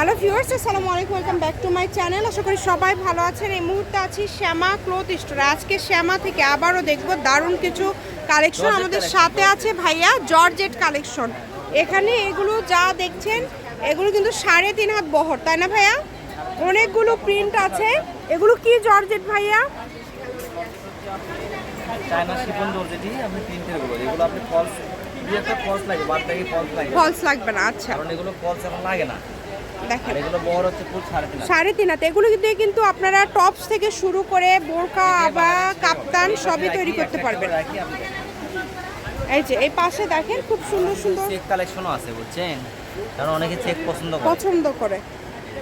Hello viewers আসসালামু আলাইকুম welcome back to my channel. আশা করি সবাই ভালো আছেন। এই মুহূর্তে আছি শ্যামা ক্লোথ স্টোরে। আজকে শ্যামা থেকে আবারও দেখব দারুণ কিছু কালেকশন আমাদের সাথে আছে ভাইয়া জর্জেট কালেকশন এখানে এগুলো যা দেখছেন এগুলো কিন্তু সাড়ে তিন হাত বহর তাই না ভাইয়া? অনেকগুলো প্রিন্ট আছে। এগুলো কি জর্জেট ভাইয়া? চায়না শিফন যেটি আপনি প্রিন্টেরগুলো এগুলো আপনি ফলস একটা ফলস লাগে বাদ ফলস লাগে। ফলস লাগবে না আচ্ছা। কারণ এগুলো ফলস এখন লাগে না। দেখেন। সাড়ে তিন হাত। এগুলো কিন্তু কিন্তু আপনারা টপস থেকে শুরু করে বোরকা আবা কাপ্তান সবই তৈরি করতে পারবেন। এই যে এই পাশে দেখেন খুব সুন্দর সুন্দর চেক কালেকশনও আছে বুঝছেন? কারণ অনেকে চেক পছন্দ করে। পছন্দ করে।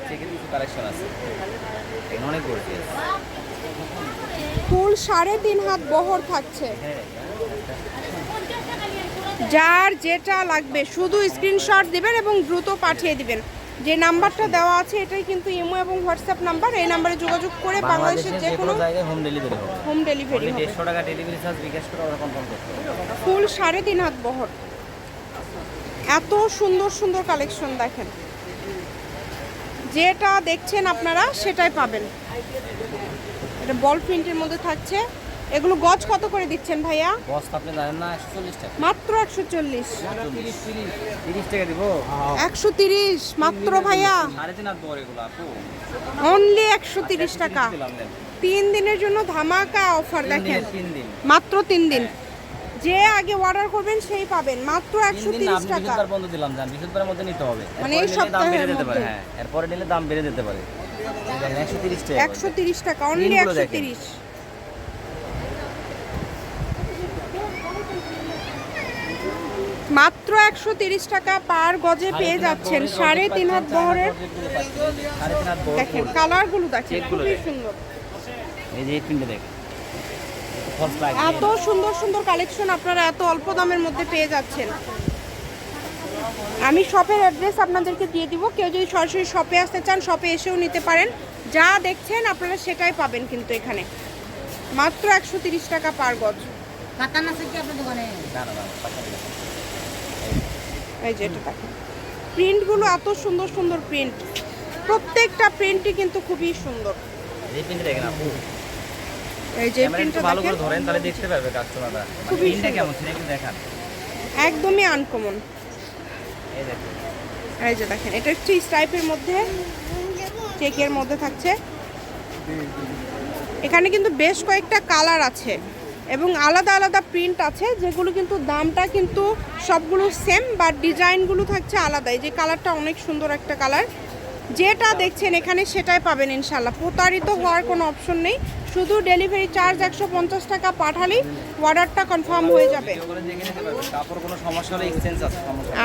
চেকের কিছু কালেকশন আছে। এখানে অনেক গর্জিয়াস ফুল সাড়ে তিন হাত বহর থাকছে। যার যেটা লাগবে শুধু স্ক্রিনশট দিবেন এবং দ্রুত পাঠিয়ে দিবেন। যে নাম্বারটা দেওয়া আছে এটাই কিন্তু ইমো এবং হোয়াটসঅ্যাপ নাম্বার। এই নাম্বারে যোগাযোগ করে বাংলাদেশের যে কোনো জায়গায় হোম ডেলিভারি হবে। হোম ডেলিভারি হবে। দেড়শো টাকা ডেলিভারি চার্জ বিকাশ করে ওরা কনফার্ম করতে ফুল সাড়ে তিন হাত বহর। এত সুন্দর সুন্দর কালেকশন দেখেন। যেটা দেখছেন আপনারা সেটাই পাবেন। এটা বল প্রিন্টের মধ্যে থাকছে। এগুলো গজ কত করে দিচ্ছেন ভাইয়া? বস্তা আপনি জানেন না 140 টাকা। মাত্র 140 30 টাকা দিব। 130 মাত্র ভাইয়া? আরে দিন আর দরে গুলো আপু। অনলি 130 আচ্ছা, টাকা। তিন দিনের জন্য ধামাকা অফার দেখেন। মাত্র তিন দিন। যে আগে অর্ডার করবেন সেই পাবেন। মাত্র 130 টাকা। আমি বন্ধ দিলাম জান বৃহস্পতিবার মধ্যে নিতে হবে। মানে এই সপ্তাহে দাম বেড়ে যেতে পারে হ্যাঁ। এরপরে নিলে দাম বেড়ে যেতে পারে। 130 টাকা। 130 টাকা অনলি 130 মাত্র একশো তিরিশ টাকা পার গজে পেয়ে যাচ্ছেন সাড়ে তিন হাত বহরের দেখেন। কালারগুলো দেখেন খুবই সুন্দর। এই যে দেখেন। এত সুন্দর সুন্দর কালেকশন আপনারা এত অল্প দামের মধ্যে পেয়ে যাচ্ছেন। আমি শপের অ্যাড্রেস আপনাদেরকে দিয়ে দিব। কেউ যদি সরাসরি শপে আসতে চান শপে এসেও নিতে পারেন। যা দেখছেন আপনারা সেটাই পাবেন কিন্তু এখানে। মাত্র একশো তিরিশ টাকা পার গজ কাতান আছে কি আপনার দোকানে না না না পাঁচটা দিলাম। এই যে এটা দেখেন প্রিন্টগুলো এত সুন্দর সুন্দর প্রিন্ট প্রত্যেকটা প্রিন্টই কিন্তু খুবই সুন্দর। এই প্রিন্টে দেখেন আপু। এই যে প্রিন্টটা ভালো করে ধরেন তাহলে দেখতে পারবে কাস্টমাররা প্রিন্টটা কেমন সেটা একটু দেখান। একদমই আনকমন এই দেখেন। এই যে দেখেন এটা একটু স্টাইপের মধ্যে চেকের মধ্যে থাকছে। এখানে কিন্তু বেশ কয়েকটা কালার আছে। এবং আলাদা আলাদা প্রিন্ট আছে যেগুলো কিন্তু দামটা কিন্তু সবগুলো সেম বা ডিজাইনগুলো থাকছে আলাদাই। যে কালারটা অনেক সুন্দর একটা কালার যেটা দেখছেন এখানে সেটাই পাবেন ইনশাল্লাহ প্রতারিত হওয়ার কোনো অপশন নেই। শুধু ডেলিভারি চার্জ একশো পঞ্চাশ টাকা পাঠালেই অর্ডারটা কনফার্ম হয়ে যাবে।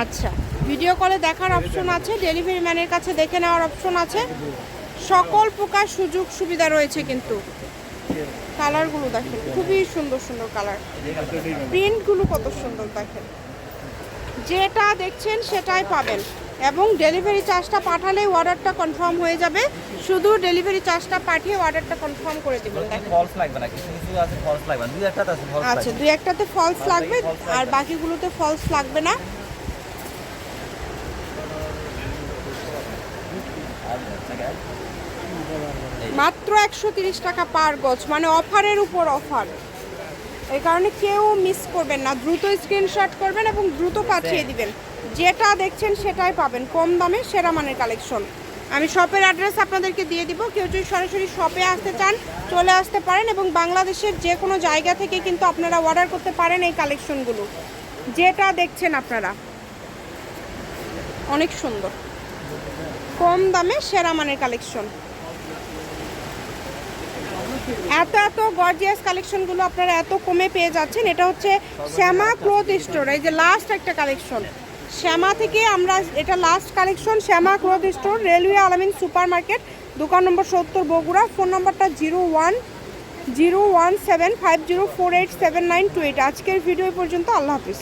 আচ্ছা। ভিডিও কলে দেখার অপশন আছে ডেলিভারি ম্যানের কাছে দেখে নেওয়ার অপশন আছে। সকল প্রকার সুযোগ সুবিধা রয়েছে কিন্তু। কালারগুলো দেখেন খুবই সুন্দর সুন্দর কালার। প্রিন্টগুলো কত সুন্দর দেখেন। যেটা দেখছেন সেটাই পাবেন। এবং ডেলিভারি চার্জটা পাঠালেই অর্ডারটা কনফার্ম হয়ে যাবে। শুধু ডেলিভারি চার্জটা পাঠিয়ে অর্ডারটা কনফার্ম করে দেবেন। ফলস লাগবে না কিছু কিছু আছে ফলস লাগবে দুই একটা আছে ফলস আচ্ছা দুই একটাতে ফলস লাগবে আর বাকিগুলোতে ফলস লাগবে না। মাত্র একশো তিরিশ টাকা পার গজ মানে অফারের উপর অফার। এই কারণে কেউ মিস করবেন না, দ্রুত স্ক্রিনশট করবেন এবং দ্রুত পাঠিয়ে দিবেন। যেটা দেখছেন সেটাই পাবেন, কম দামে সেরা মানের কালেকশন আমি শপের অ্যাড্রেস আপনাদেরকে দিয়ে দিব, কেউ যদি সরাসরি শপে আসতে চান, চলে আসতে পারেন এবং বাংলাদেশের যে কোনো জায়গা থেকে কিন্তু আপনারা অর্ডার করতে পারেন এই কালেকশনগুলো যেটা দেখছেন আপনারা, অনেক সুন্দর। কম দামে সেরা মানের কালেকশন এত এত গর্জিয়াস কালেকশনগুলো আপনারা এত কমে পেয়ে যাচ্ছেন। এটা হচ্ছে শ্যামা ক্লোথ স্টোর এই যে লাস্ট একটা কালেকশন শ্যামা থেকে আমরা, এটা last collection Shyama cloth store railway Alamin super market দোকান নম্বর সত্তর বগুড়া ফোন নম্বরটা zero one zero one seven five zero four eight seven nine two eight আজকের ভিডিও পর্যন্ত, আল্লাহ হাফিজ।